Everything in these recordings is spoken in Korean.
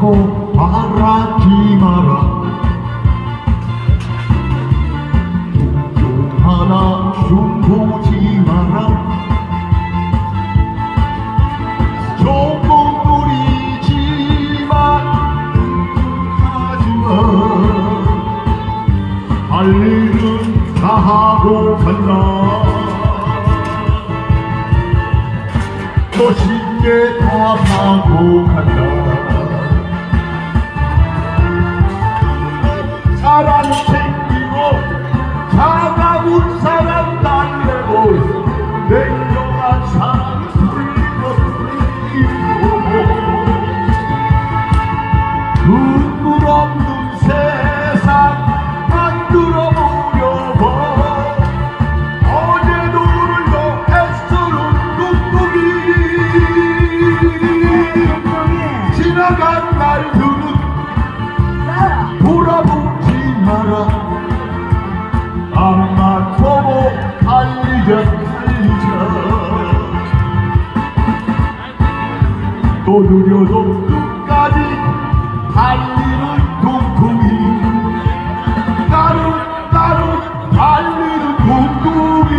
바라지 마라. 하나 좀 보지 마라. 조금 우리지만 하지만 할 일은 다 하고 간다. 멋있게 다 하고 간다 냉 끝까지 달리는 뚱뚱이. 나는 나는 달리는 뚱뚱이.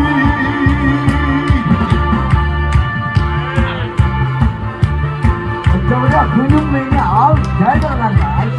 어쩌면 근육맨이 아우 잘 들어간다. 아이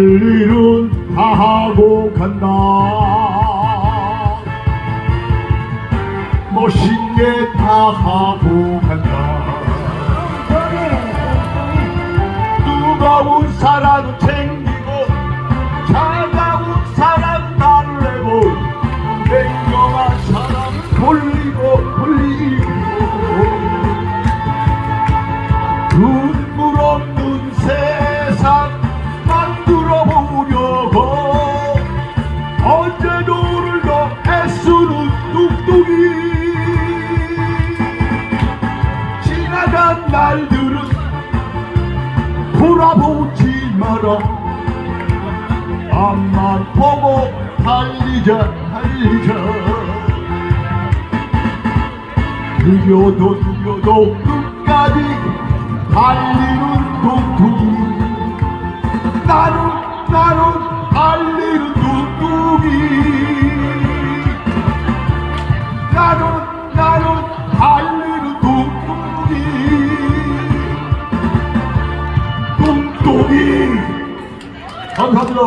할 일은 다 하고 간다. 멋있게 다 하고 간다. 뜨거운 사람 챙기고 차가운 사람 달래고 냉정한 사람 돌리고 돌리고 지나간 날들은 돌아보지 마라. 앞만 보고 달리자 달리자. 느려도 느려도 끝까지 달리 ভদ্র